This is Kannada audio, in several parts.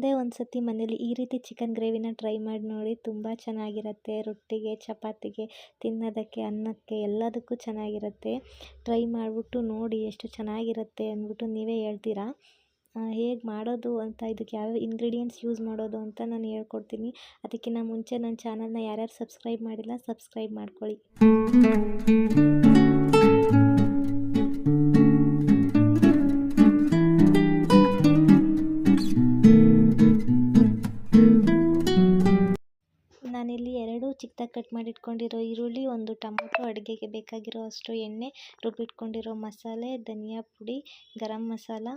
ಒಂದೇ ಒಂದು ಸತಿ ಮನೇಲಿ ಈ ರೀತಿ ಚಿಕನ್ ಗ್ರೇವಿನ ಟ್ರೈ ಮಾಡಿ ನೋಡಿ ತುಂಬ ಚೆನ್ನಾಗಿರುತ್ತೆ. ರೊಟ್ಟಿಗೆ, ಚಪಾತಿಗೆ, ತಿನ್ನೋದಕ್ಕೆ, ಅನ್ನಕ್ಕೆ ಎಲ್ಲದಕ್ಕೂ ಚೆನ್ನಾಗಿರುತ್ತೆ. ಟ್ರೈ ಮಾಡಿಬಿಟ್ಟು ನೋಡಿ ಎಷ್ಟು ಚೆನ್ನಾಗಿರುತ್ತೆ ಅಂದ್ಬಿಟ್ಟು ನೀವೇ ಹೇಳ್ತೀರಾ? ಹೇಗೆ ಮಾಡೋದು ಅಂತ, ಇದಕ್ಕೆ ಯಾವ್ಯಾವ ಇಂಗ್ರೀಡಿಯೆಂಟ್ಸ್ ಯೂಸ್ ಮಾಡೋದು ಅಂತ ನಾನು ಹೇಳ್ಕೊಡ್ತೀನಿ. ಅದಕ್ಕಿಂತ ಮುಂಚೆ ನನ್ನ ಚಾನಲ್ನ ಯಾರ್ಯಾರು ಸಬ್ಸ್ಕ್ರೈಬ್ ಮಾಡಿಲ್ಲ ಸಬ್ಸ್ಕ್ರೈಬ್ ಮಾಡ್ಕೊಳ್ಳಿ. ಕಟ್ ಮಾಡಿ ಇಟ್ಕೊಂಡಿರೋ ಈರುಳ್ಳಿ, ಒಂದು ಟೊಮೊಟೊ ಅಡುಗೆಗೆ ಬೇಕಾಗಿರೋ ಅಷ್ಟು ಎಣ್ಣೆ ರುಬ್ಬಿಟ್ಕೊಂಡಿರೋ ಮಸಾಲೆ, ಧನಿಯಾ ಪುಡಿ, ಗರಂ ಮಸಾಲ,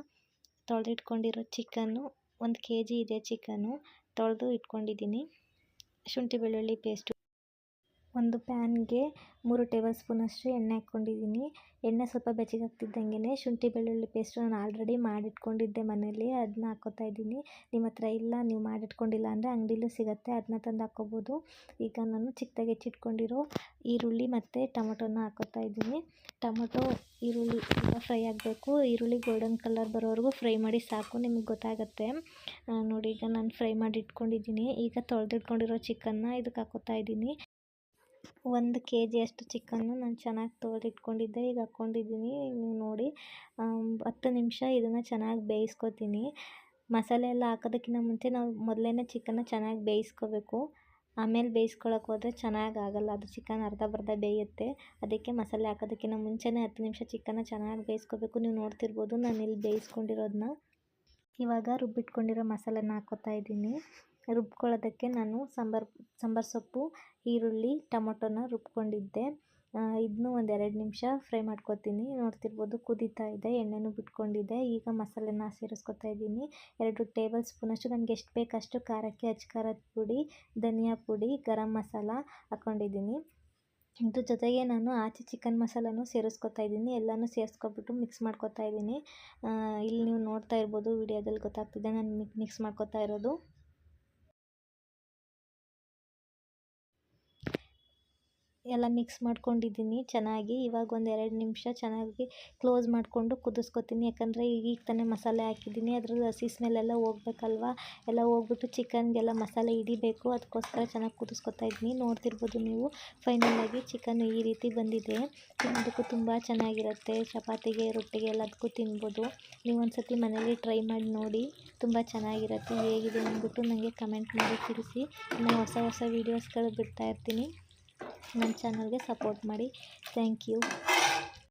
ತೊಳೆದಿಟ್ಕೊಂಡಿರೋ ಚಿಕನ್ನು, ಒಂದು ಕೆ ಜಿ ಇದೆ ಚಿಕನ್ನು ತೊಳೆದು ಇಟ್ಕೊಂಡಿದ್ದೀನಿ. ಶುಂಠಿ ಬೆಳ್ಳುಳ್ಳಿ ಪೇಸ್ಟು ಒಂದು ಪ್ಯಾನ್ಗೆ ಮೂರು ಟೇಬಲ್ ಸ್ಪೂನಷ್ಟು ಎಣ್ಣೆ ಹಾಕ್ಕೊಂಡಿದ್ದೀನಿ. ಎಣ್ಣೆ ಸ್ವಲ್ಪ ಬೆಚ್ಚಗಾಗ್ತಿದ್ದಂಗೆ ಶುಂಠಿ ಬೆಳ್ಳುಳ್ಳಿ ಪೇಸ್ಟು ನಾನು ಆಲ್ರೆಡಿ ಮಾಡಿಟ್ಕೊಂಡಿದ್ದೆ ಮನೇಲಿ ಅದನ್ನ ಹಾಕ್ಕೊತಾ ಇದ್ದೀನಿ. ನಿಮ್ಮ ಹತ್ರ ಇಲ್ಲ, ನೀವು ಮಾಡಿಟ್ಕೊಂಡಿಲ್ಲ ಅಂದರೆ ಅಂಗಡಿಲೂ ಸಿಗುತ್ತೆ ಅದನ್ನ ತಂದು ಹಾಕ್ಕೋಬೋದು ಈಗ ನಾನು ಚಿಕ್ಕದಾಗಿ ಹೆಚ್ಚಿಟ್ಕೊಂಡಿರೋ ಈರುಳ್ಳಿ ಮತ್ತು ಟೊಮೊಟೊನ ಹಾಕ್ಕೋತಾ ಇದ್ದೀನಿ. ಟೊಮೊಟೊ, ಈರುಳ್ಳಿ ತುಂಬ ಫ್ರೈ ಆಗಬೇಕು. ಈರುಳ್ಳಿ ಗೋಲ್ಡನ್ ಕಲರ್ ಬರೋವರೆಗೂ ಫ್ರೈ ಮಾಡಿ ಸಾಕು, ನಿಮಗೆ ಗೊತ್ತಾಗುತ್ತೆ. ನೋಡಿ, ಈಗ ನಾನು ಫ್ರೈ ಮಾಡಿ ಇಟ್ಕೊಂಡಿದ್ದೀನಿ. ಈಗ ತೊಳೆದಿಟ್ಕೊಂಡಿರೋ ಚಿಕನ್ನ ಇದಕ್ಕೆ ಹಾಕೋತಾ ಇದ್ದೀನಿ. ಒಂದು ಕೆ ಜಿಯಷ್ಟು ಚಿಕನ್ನು ನಾನು ಚೆನ್ನಾಗಿ ತೊಳೆದಿಟ್ಕೊಂಡಿದ್ದೆ. ಈಗ ಹಾಕ್ಕೊಂಡಿದ್ದೀನಿ. ನೀವು ನೋಡಿ ಹತ್ತು ನಿಮಿಷ ಇದನ್ನು ಚೆನ್ನಾಗಿ ಬೇಯಿಸ್ಕೊತೀನಿ. ಮಸಾಲೆ ಎಲ್ಲ ಹಾಕೋದಕ್ಕಿಂತ ಮುಂಚೆ ನಾವು ಮೊದಲೇ ಚಿಕನ್ನ ಚೆನ್ನಾಗಿ ಬೇಯಿಸ್ಕೋಬೇಕು. ಆಮೇಲೆ ಬೇಯಿಸ್ಕೊಳಕ್ಕೆ ಹೋದರೆ ಚೆನ್ನಾಗಿ ಆಗಲ್ಲ. ಅದು ಚಿಕನ್ ಅರ್ಧ ಬರ್ಧ ಬೇಯುತ್ತೆ. ಅದಕ್ಕೆ ಮಸಾಲೆ ಹಾಕೋದಕ್ಕಿಂತ ಮುಂಚೆನೇ ಹತ್ತು ನಿಮಿಷ ಚಿಕನ್ನ ಚೆನ್ನಾಗಿ ಬೇಯಿಸ್ಕೋಬೇಕು. ನೀವು ನೋಡ್ತಿರ್ಬೋದು ನಾನು ಇಲ್ಲಿ ಬೇಯಿಸ್ಕೊಂಡಿರೋದನ್ನ ಇವಾಗ ರುಬ್ಬಿಟ್ಕೊಂಡಿರೋ ಮಸಾಲೆನ ಹಾಕ್ಕೋತಾ ಇದ್ದೀನಿ. ರುಬ್ಕೊಳ್ಳೋದಕ್ಕೆ ನಾನು ಸಾಂಬಾರು ಸಾಂಬಾರು ಸೊಪ್ಪು, ಈರುಳ್ಳಿ, ಟೊಮೊಟೊನ ರುಬ್ಕೊಂಡಿದ್ದೆ. ಇದನ್ನೂ ಒಂದು ಎರಡು ನಿಮಿಷ ಫ್ರೈ ಮಾಡ್ಕೊತೀನಿ. ನೋಡ್ತಿರ್ಬೋದು ಕುದೀತಾ ಇದೆ, ಎಣ್ಣೆನೂ ಬಿಟ್ಕೊಂಡಿದೆ. ಈಗ ಮಸಾಲೆನ ಸೇರಿಸ್ಕೊತಾ ಇದ್ದೀನಿ. ಎರಡು ಟೇಬಲ್ ಸ್ಪೂನಷ್ಟು ನನಗೆ ಎಷ್ಟು ಬೇಕಷ್ಟು ಖಾರಕ್ಕೆ ಅಚ್ಚ ಖಾರದ ಪುಡಿ, ಧನಿಯಾ ಪುಡಿ, ಗರಂ ಮಸಾಲ ಹಾಕ್ಕೊಂಡಿದ್ದೀನಿ ಇದ್ರ ಜೊತೆಗೆ ನಾನು ಆಚೆ ಚಿಕನ್ ಮಸಾಲನೂ ಸೇರಿಸ್ಕೊತಾ ಇದ್ದೀನಿ. ಎಲ್ಲನೂ ಸೇರಿಸ್ಕೊಬಿಟ್ಟು ಮಿಕ್ಸ್ ಮಾಡ್ಕೊತಾ ಇದ್ದೀನಿ. ಇಲ್ಲಿ ನೀವು ನೋಡ್ತಾ ಇರ್ಬೋದು ವಿಡಿಯೋದಲ್ಲಿ ಗೊತ್ತಾಗ್ತಿದೆ ನಾನು ಮಿಕ್ಸ್ ಮಾಡ್ಕೊತಾ ಇರೋದು. ಎಲ್ಲ ಮಿಕ್ಸ್ ಮಾಡ್ಕೊಂಡಿದ್ದೀನಿ ಚೆನ್ನಾಗಿ. ಇವಾಗ ಒಂದು ಎರಡು ನಿಮಿಷ ಚೆನ್ನಾಗಿ ಕ್ಲೋಸ್ ಮಾಡಿಕೊಂಡು ಕುದಿಸ್ಕೊತೀನಿ. ಯಾಕಂದರೆ ಈಗ ತಾನೇ ಮಸಾಲೆ ಹಾಕಿದ್ದೀನಿ. ಅದ್ರದ್ದು ಹಸಿ ಸ್ಮೆಲ್ಲೆಲ್ಲ ಹೋಗ್ಬೇಕಲ್ವ? ಎಲ್ಲ ಹೋಗ್ಬಿಟ್ಟು ಚಿಕನ್ಗೆಲ್ಲ ಮಸಾಲೆ ಹಿಡಿಬೇಕು. ಅದಕ್ಕೋಸ್ಕರ ಚೆನ್ನಾಗಿ ಕುದಿಸ್ಕೊತಾ ಇದ್ದೀನಿ. ನೋಡ್ತಿರ್ಬೋದು ನೀವು. ಫೈನಲಾಗಿ ಚಿಕನ್ ಈ ರೀತಿ ಬಂದಿದೆ. ತಿನ್ನೋದಕ್ಕೂ ತುಂಬ ಚೆನ್ನಾಗಿರುತ್ತೆ. ಚಪಾತಿಗೆ, ರೊಟ್ಟಿಗೆ ಎಲ್ಲದಕ್ಕೂ ತಿನ್ಬೋದು. ನೀವು ಒಂದು ಸತಿ ಮನೇಲಿ ಟ್ರೈ ಮಾಡಿ ನೋಡಿ. ತುಂಬ ಚೆನ್ನಾಗಿರುತ್ತೆ. ಹೇಗಿದೆ ಅಂದ್ಬಿಟ್ಟು ನನಗೆ ಕಮೆಂಟ್ ಮಾಡಿ ತಿಳಿಸಿ. ಇನ್ನು ಹೊಸ ಹೊಸ ವೀಡಿಯೋಸ್ಗಳು ಬಿಡ್ತಾ ಇರ್ತೀನಿ. ನನ್ನ ಚಾನಲ್ಗೆ ಸಪೋರ್ಟ್ ಮಾಡಿ ಥ್ಯಾಂಕ್ ಯು